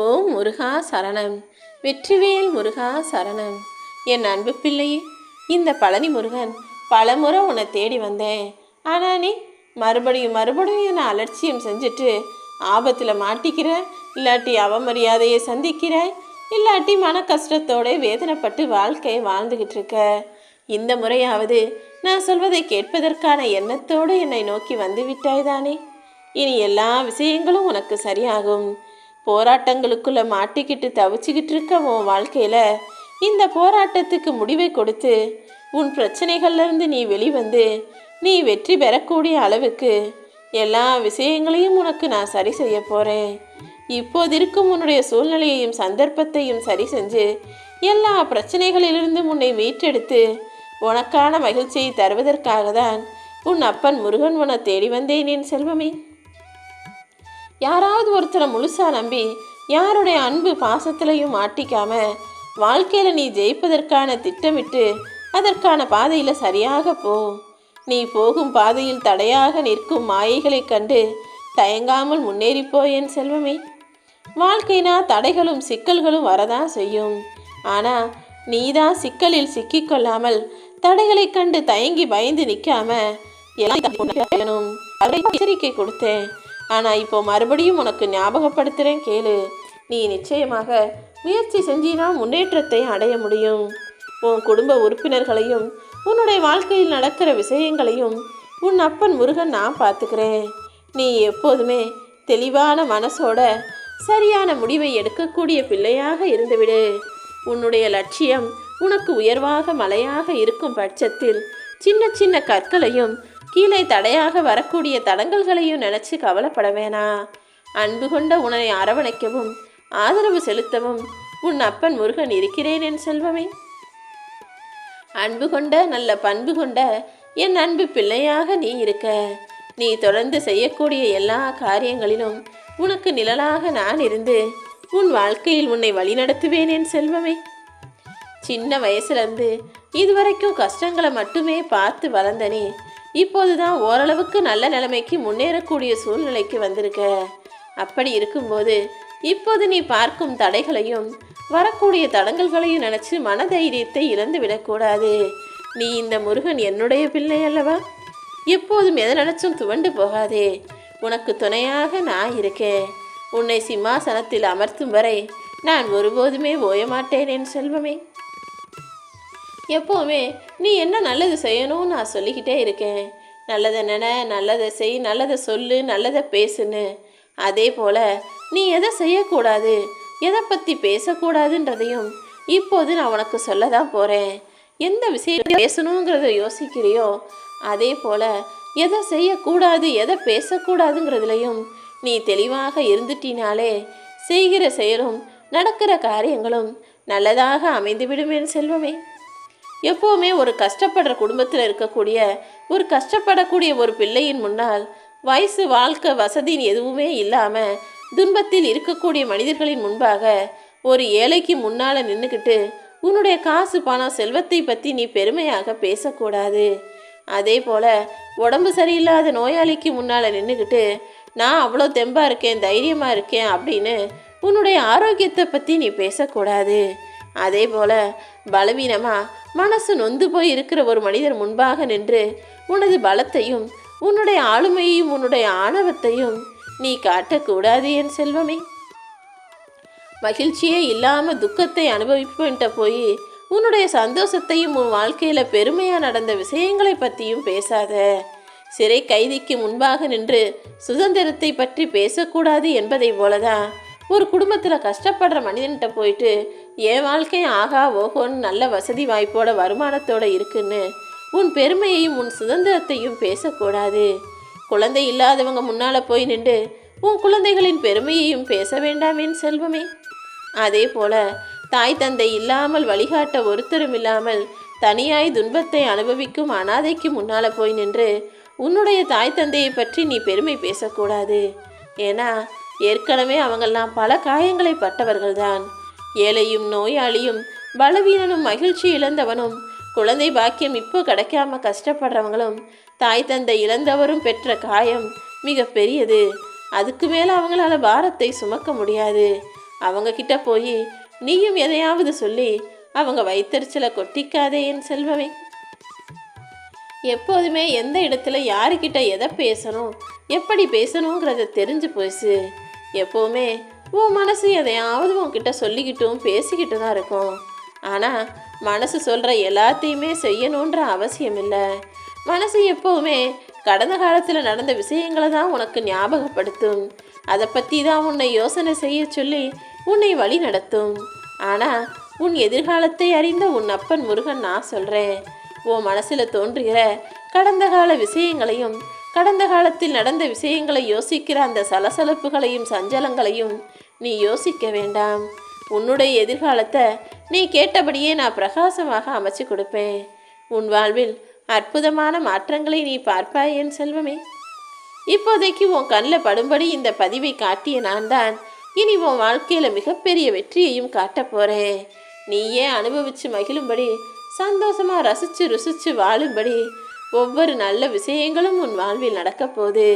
ஓம் முருகா சரணம். வெற்றிவேல் முருகா சரணம். என் அன்பு பிள்ளையே இந்த பழனி முருகன் பலமுறை உன்னை தேடி வந்தேன். ஆனால் நீ மறுபடியும் மறுபடியும் என்னை அலட்சியம் செஞ்சுட்டு ஆபத்தில் மாட்டிக்கிற இல்லாட்டி அவமரியாதையை சந்திக்கிற இல்லாட்டி மன கஷ்டத்தோட வேதனைப்பட்டு வாழ்க்கையை வாழ்ந்துக்கிட்டு இருக்க. இந்த முறையாவது நான் சொல்வதை கேட்பதற்கான எண்ணத்தோடு என்னை நோக்கி வந்து விட்டாய்தானே இனி எல்லா விஷயங்களும் உனக்கு சரியாகும். போராட்டங்களுக்குள்ள மாட்டிக்கிட்டு தவிச்சுக்கிட்டு இருக்க உன் வாழ்க்கையில இந்த போராட்டத்துக்கு முடிவை கொடுத்து உன் பிரச்சனைகள்லேருந்து நீ வெளிவந்து நீ வெற்றி பெறக்கூடிய அளவுக்கு எல்லா விஷயங்களையும் உனக்கு நான் சரி செய்ய போகிறேன் இப்போது இருக்கும் உன்னுடைய சூழ்நிலையையும் சந்தர்ப்பத்தையும் சரி செஞ்சு எல்லா பிரச்சனைகளிலிருந்து உன்னை மீட்டெடுத்து உனக்கான மகிழ்ச்சியை தருவதற்காக தான் உன் அப்பன் முருகன் உன தேடி வந்தேன் என் செல்வமே. யாராவது ஒருத்தரை முழுசா நம்பி யாருடைய அன்பு பாசத்திலையும் மாட்டிக்காம வாழ்க்கையில் நீ ஜெயிப்பதற்கான திட்டமிட்டு அதற்கான பாதையில் சரியாக போ. நீ போகும் பாதையில் தடையாக நிற்கும் மாயைகளைக் கண்டு தயங்காமல் முன்னேறிப்போ என் செல்வமே. வாழ்க்கைனா தடைகளும் சிக்கல்களும் வரதான் செய்யும். ஆனால் நீதான் சிக்கலில் சிக்கிக்கொள்ளாமல் தடைகளைக் கண்டு தயங்கி பயந்து நிற்காம எல்லாம் எச்சரிக்கை கொடுத்தேன். ஆனால் இப்போ மறுபடியும் உனக்கு ஞாபகப்படுத்துகிறேன் கேளு. நீ நிச்சயமாக முயற்சி செஞ்சினா முன்னேற்றத்தை அடைய முடியும். உன் குடும்ப உறுப்பினர்களையும் உன்னுடைய வாழ்க்கையில் நடக்கிற விஷயங்களையும் உன் அப்பன் முருகன் நான் பார்த்துக்கிறேன். நீ எப்போதுமே தெளிவான மனசோட சரியான முடிவை எடுக்கக்கூடிய பிள்ளையாக இருந்துவிடு. உன்னுடைய லட்சியம் உனக்கு உயர்வாக மலையாக இருக்கும் பட்சத்தில் சின்ன சின்ன கற்களையும் கீழே தடையாக வரக்கூடிய தடங்கல்களையும் நினைச்சு கவலைப்பட வேணாம் அன்பு கொண்ட உன்னை அரவணைக்கவும் ஆதரவு செலுத்தவும் உன் அப்பன் முருகன் இருக்கிறேன் என் செல்வமே. அன்பு கொண்ட நல்ல பண்பு கொண்ட என் அன்பு பிள்ளையாக நீ இருக்க. நீ தொடர்ந்து செய்யக்கூடிய எல்லா காரியங்களிலும் உனக்கு நிழலாக நான் இருந்து உன் வாழ்க்கையில் உன்னை வழிநடத்துவேன் என் செல்வமே. சின்ன வயசுலேருந்து இதுவரைக்கும் கஷ்டங்களை மட்டுமே பார்த்து வளர்ந்தனே. இப்போதுதான் ஓரளவுக்கு நல்ல நிலைமைக்கு முன்னேறக்கூடிய சூழ்நிலைக்கு வந்திருக்க. அப்படி இருக்கும்போது இப்போது நீ பார்க்கும் தடைகளையும் வரக்கூடிய தடங்கல்களையும் நினச்சி மனதைரியத்தை இழந்து விடக்கூடாது. நீ இந்த முருகன் என்னுடைய பிள்ளை அல்லவா? எப்போதும் எதை நினைச்சும் துவண்டு போகாதே. உனக்கு துணையாக நான் இருக்கேன். உன்னை சிம்மாசனத்தில் அமர்த்தும் வரை நான் ஒருபோதுமே ஓயமாட்டேன் என் செல்வமே. எப்போவுமே நீ என்ன நல்லது செய்யணும்னு நான் சொல்லிக்கிட்டே இருக்கேன். நல்லதை நினை நல்லதை செய் நல்லதை சொல்லு நல்லதை பேசுன்னு. அதே போல் நீ எதை செய்யக்கூடாது எதை பற்றி பேசக்கூடாதுன்றதையும் இப்போது நான் உனக்கு சொல்ல தான் போகிறேன் எந்த விஷயம் பேசணுங்கிறத யோசிக்கிறியோ அதே போல் எதை செய்யக்கூடாது எதை பேசக்கூடாதுங்கிறதுலையும் நீ தெளிவாக இருந்துட்டினாலே செய்கிற செயலும் நடக்கிற காரியங்களும் நல்லதாக அமைந்துவிடுமேன் செல்வமே. எப்போவுமே ஒரு கஷ்டப்படுற குடும்பத்தில் இருக்கக்கூடிய ஒரு கஷ்டப்படக்கூடிய ஒரு பிள்ளையின் முன்னால் வயசு வாழ்க்கை வசதின்னு எதுவுமே இல்லாமல் துன்பத்தில் இருக்கக்கூடிய மனிதர்களின் முன்பாக ஒரு ஏழைக்கு முன்னால் நின்றுக்கிட்டு உன்னுடைய காசு பணம் செல்வத்தை பற்றி நீ பெருமையாக பேசக்கூடாது. அதே போல் உடம்பு சரியில்லாத நோயாளிக்கு முன்னால் நின்றுக்கிட்டு நான் அவ்வளோ தெம்பாக இருக்கேன் தைரியமாக இருக்கேன் அப்படின்னு உன்னுடைய ஆரோக்கியத்தை பற்றி நீ பேசக்கூடாது. அதே போல் பலவீனமாக மனசு நொந்து போய் இருக்கிற ஒரு மனிதர் முன்பாக நின்று உனது பலத்தையும் உன்னுடைய ஆளுமையையும் உன்னுடைய ஆணவத்தையும் நீ காட்டக்கூடாது என் செல்வமே. மகிழ்ச்சியே இல்லாமல் துக்கத்தை அனுபவிப்பன்ட்ட போய் உன்னுடைய சந்தோஷத்தையும் உன் வாழ்க்கையில் பெருமையாக நடந்த விஷயங்களை பற்றியும் பேசாத. சிறை கைதிக்கு முன்பாக நின்று சுதந்திரத்தை பற்றி பேசக்கூடாது என்பதை போலதான் ஒரு குடும்பத்தில் கஷ்டப்படுற மனிதன்கிட்ட போயிட்டு என் வாழ்க்கை ஆகா ஓஹோன்னு நல்ல வசதி வாய்ப்போட வருமானத்தோட இருக்குன்னு. உன் பெருமையையும் உன் சுதந்திரத்தையும் பேசக்கூடாது. குழந்தை இல்லாதவங்க முன்னால் போய் நின்று உன் குழந்தைகளின் பெருமையையும் பேச வேண்டாமேன் செல்வமே. அதே போல தாய் தந்தை இல்லாமல் வழிகாட்ட ஒருத்தரும் இல்லாமல் தனியாய் துன்பத்தை அனுபவிக்கும் அனாதைக்கு முன்னால் போய் நின்று உன்னுடைய தாய் தந்தையை பற்றி நீ பெருமை பேசக்கூடாது. ஏன்னா ஏற்கனவே அவங்கெல்லாம் பல காயங்களை பட்டவர்கள்தான். ஏழையும் நோயாளியும் பலவீனனும் மகிழ்ச்சி இழந்தவனும் குழந்தை பாக்கியம் இப்போ கிடைக்காம கஷ்டப்படுறவங்களும் தாய் தந்தை இழந்தவரும் பெற்ற காயம் மிக பெரியது. அதுக்கு மேலே அவங்களால பாரத்தை சுமக்க முடியாது. அவங்க கிட்ட போய் நீயும் எதையாவது சொல்லி அவங்க வைத்தறிச்சலை கொட்டிக்காதே என் செல்வமே. எப்போதுமே எந்த இடத்துல யாருக்கிட்ட எதை பேசணும் எப்படி பேசணுங்கிறத தெரிஞ்சு போச்சு. எப்போவுமே உன் மனசு எதையாவது உன்கிட்ட சொல்லிக்கிட்டும் பேசிக்கிட்டு தான் இருக்கும். ஆனால் மனசு சொல்கிற எல்லாத்தையுமே செய்யணுன்ற அவசியம் இல்லை. மனசு எப்போவுமே கடந்த காலத்தில் நடந்த விஷயங்களை தான் உனக்கு ஞாபகப்படுத்தும். அதை பற்றி தான் உன்னை யோசனை செய்ய சொல்லி உன்னை வழி நடத்தும். ஆனால் உன் எதிர்காலத்தை அறிந்த உன் அப்பன் முருகன் நான் சொல்கிறேன் உன் மனசில் தோன்றுகிற கடந்த கால விஷயங்களையும் கடந்த காலத்தில் நடந்த விஷயங்களை யோசிக்கிற அந்த சலசலப்புகளையும் சஞ்சலங்களையும் நீ யோசிக்க வேண்டாம். உன்னுடைய எதிர்காலத்தை நீ கேட்டபடியே நான் பிரகாசமாக அமைச்சு கொடுப்பேன். உன் வாழ்வில் அற்புதமான மாற்றங்களை நீ பார்ப்பாய் என் செல்வமே. இப்போதைக்கு உன் கண்ணில் படும்படி இந்த பதிவை காட்டிய நான் தான் இனி உன் வாழ்க்கையில் மிகப்பெரிய வெற்றியையும் காட்டப் போகிறேன் நீயே அனுபவித்து மகிழும்படி சந்தோஷமாக ரசித்து ருசித்து வாழும்படி ஒவ்வொரு நல்ல விஷயங்களும் உன் வாழ்வில் நடக்கப்போகுது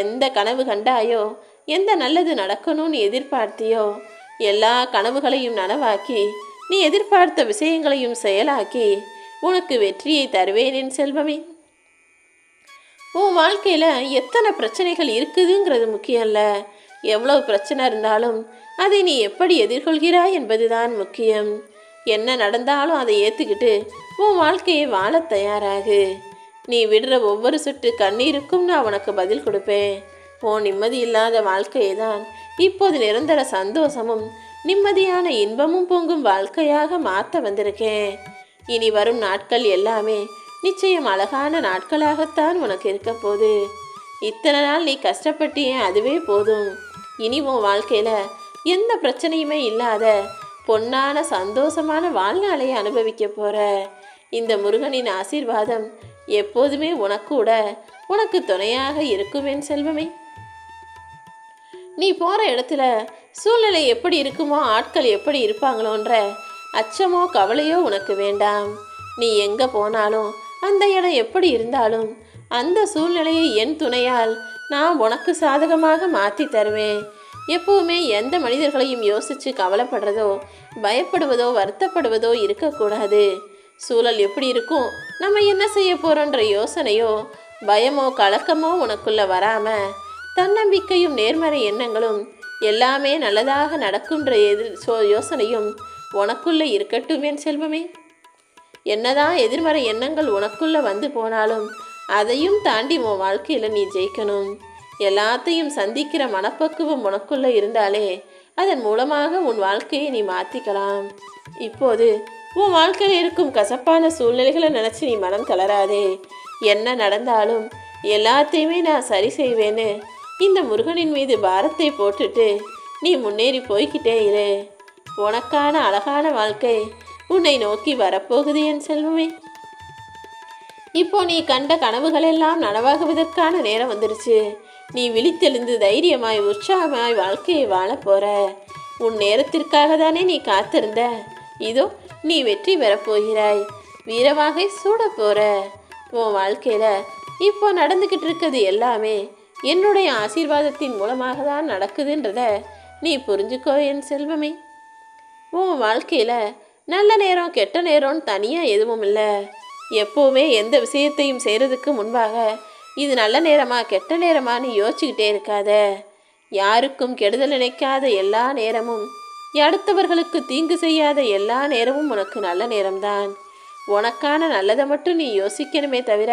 எந்த கனவு கண்டாயோ எந்த நல்லது நடக்கணும்னு எதிர்பார்த்தியோ எல்லா கனவுகளையும் நனவாக்கி நீ எதிர்பார்த்த விஷயங்களையும் செயலாக்கி உனக்கு வெற்றியை தருவேன் என் செல்வமே. உன் வாழ்க்கையில் எத்தனை பிரச்சனைகள் இருக்குதுங்கிறது முக்கியம் இல்லை எவ்வளவு பிரச்சனை இருந்தாலும் அதை நீ எப்படி எதிர்கொள்கிறாய் என்பதுதான் முக்கியம். என்ன நடந்தாலும் அதை ஏற்றுக்கிட்டு உன் வாழ்க்கையை வாழத் தயாராகு. நீ விடுற ஒவ்வொரு சுட்டு கண்ணீருக்கும் நான் உனக்கு பதில் கொடுப்பேன். உன் நிம்மதி இல்லாத வாழ்க்கையை தான் இப்போது நிரந்தர சந்தோஷமும் நிம்மதியான இன்பமும் பொங்கும் வாழ்க்கையாக மாற்ற வந்திருக்கேன். இனி வரும் நாட்கள் எல்லாமே நிச்சயம் அழகான நாட்களாகத்தான் உனக்கு இருக்க போது இத்தனை நாள் நீ கஷ்டப்பட்டியே அதுவே போதும். இனி உன் வாழ்க்கையில் எந்த பிரச்சனையுமே இல்லாத பொன்னான சந்தோஷமான வாழ்நாளை அனுபவிக்க போற. இந்த முருகனின் ஆசீர்வாதம் எப்போதுமே உனக்கூட உனக்கு துணையாக இருக்குமேன் செல்வமே. நீ போகிற இடத்துல சூழ்நிலை எப்படி இருக்குமோ ஆட்கள் எப்படி இருப்பாங்களோன்ற அச்சமோ கவலையோ உனக்கு வேண்டாம். நீ எங்கே போனாலும் அந்த இடம் எப்படி இருந்தாலும் அந்த சூழ்நிலையை என் துணையால் நான் உனக்கு சாதகமாக மாற்றி தருவேன். எப்பவுமே எந்த மனிதர்களையும் யோசித்து கவலைப்படுறதோ பயப்படுவதோ வருத்தப்படுவதோ இருக்கக்கூடாது. சூழல் எப்படி இருக்கும்? நம்ம என்ன செய்ய போகிறோன்ற யோசனையோ பயமோ கலக்கமோ உனக்குள்ளே வராமல் தன்னம்பிக்கையும் நேர்மறை எண்ணங்களும் எல்லாமே நல்லதாக நடக்குன்ற எதிர் சோ யோசனையும் உனக்குள்ளே இருக்கட்டுமே செல்வமே. என்னதான் எதிர்மறை எண்ணங்கள் உனக்குள்ளே வந்து போனாலும் அதையும் தாண்டி உன் வாழ்க்கையில் நீ ஜெயிக்கணும். எல்லாத்தையும் சந்திக்கிற மனப்பக்குவம் உனக்குள்ளே இருந்தாலே அதன் மூலமாக உன் வாழ்க்கையை நீ மாற்றிக்கலாம் இப்போது உன் வாழ்க்கையில் இருக்கும் கசப்பான சூழ்நிலைகளை நினச்சி நீ மனம் தளராதே. என்ன நடந்தாலும் எல்லாத்தையுமே நான் சரி செய்வேன்னு இந்த முருகனின் மீது பாரத்தை போட்டுட்டு நீ முன்னேறி போய்கிட்டே இரு. உனக்கான அழகான வாழ்க்கை உன்னை நோக்கி வரப்போகுது என் செல்வமே. இப்போ நீ கண்ட கனவுகளெல்லாம் நனவாகுவதற்கான நேரம் வந்துருச்சு. நீ விழித்தெழுந்து தைரியமாய் உற்சாகமாய் வாழ்க்கையை வாழப் போற. உன் நேரத்திற்காக தானே நீ காத்திருந்த. இதோ நீ வெற்றி பெறப் போகிறாய். வீரமாக சூட போற. உன் வாழ்க்கையில இப்போ நடந்துக்கிட்டு இருக்கிறது எல்லாமே என்னுடைய ஆசீர்வாதத்தின் மூலமாக தான் நடக்குதுன்றத நீ புரிஞ்சுக்கோ என் செல்வமே. உன் வாழ்க்கையில் நல்ல நேரம் கெட்ட நேரம்னு தனியாக எதுவும் இல்லை. எப்போவுமே எந்த விஷயத்தையும் செய்கிறதுக்கு முன்பாக இது நல்ல நேரமா கெட்ட நேரமான்னு யோசிச்சுக்கிட்டே இருக்காத. யாருக்கும் கெடுதல் நினைக்காத எல்லா நேரமும் அடுத்தவர்களுக்கு தீங்கு செய்யாத எல்லா நேரமும் உனக்கு நல்ல நேரம்தான். உனக்கான நல்லதை மட்டும் நீ யோசிக்கணுமே தவிர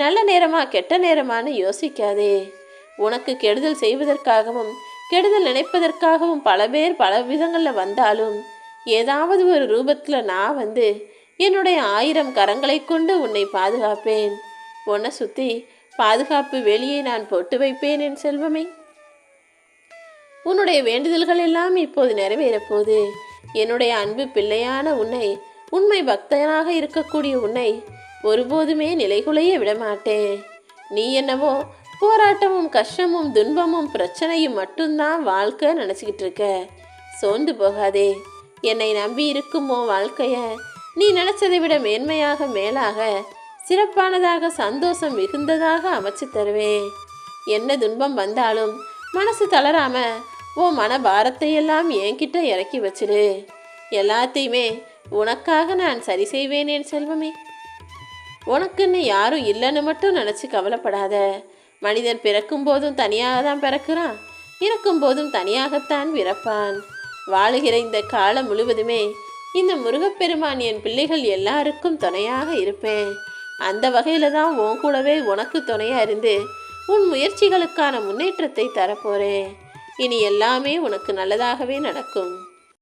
நல்ல நேரமா கெட்ட நேரமான்னு யோசிக்காதே. உனக்கு கெடுதல் செய்வதற்காகவும் கெடுதல் நினைப்பதற்காகவும் பல பேர் பல விதங்களில் வந்தாலும் ஏதாவது ஒரு ரூபத்தில் நான் வந்து என்னுடைய ஆயிரம் கரங்களை கொண்டு உன்னை பாதுகாப்பேன். உன்னை சுற்றி பாதுகாப்பு வெளியே நான் போட்டு வைப்பேன் என் செல்வமே. உன்னுடைய வேண்டுதல்கள் எல்லாம் இப்போது நிறைவேறப்போது என்னுடைய அன்பு பிள்ளையான உன்னை உண்மை பக்தனாக இருக்கக்கூடிய உன்னை ஒருபோதுமே நிலைகுலைய விடமாட்டேன். நீ என்னவோ போராட்டமும் கஷ்டமும் துன்பமும் பிரச்சனையும் மட்டும்தான் வாழ்க்கை நினச்சிக்கிட்டு இருக்க சோர்ந்து போகாதே. என்னை நம்பி இருக்குமோ வாழ்க்கைய நீ நினச்சதை விட மேன்மையாக மேலாக சிறப்பானதாக சந்தோஷம் மிகுந்ததாக அமைச்சு தருவேன். என்ன துன்பம் வந்தாலும் மனசு தளராம உன் மன பாரத்தையெல்லாம் என்கிட்ட இறக்கி வச்சிடு எல்லாத்தையுமே உனக்காக நான் சரி செய்வேன் என் செல்வமே. உனக்குன்னு யாரும் இல்லைன்னு மட்டும் நினச்சி கவலைப்படாத. மனிதன் பிறக்கும் போதும் தனியாக தான் பிறக்கிறான். இறக்கும் போதும் தனியாகத்தான் பிறப்பான். வாழுகிற இந்த காலம் முழுவதுமே இந்த முருகப்பெருமான் என் பிள்ளைகள் எல்லாருக்கும் துணையாக இருப்பேன். அந்த வகையில் தான் உன் கூடவே உனக்கு துணையாக இருந்து உன் முயற்சிகளுக்கான முன்னேற்றத்தை தரப்போறேன். இனி எல்லாமே உனக்கு நல்லதாகவே நடக்கும்.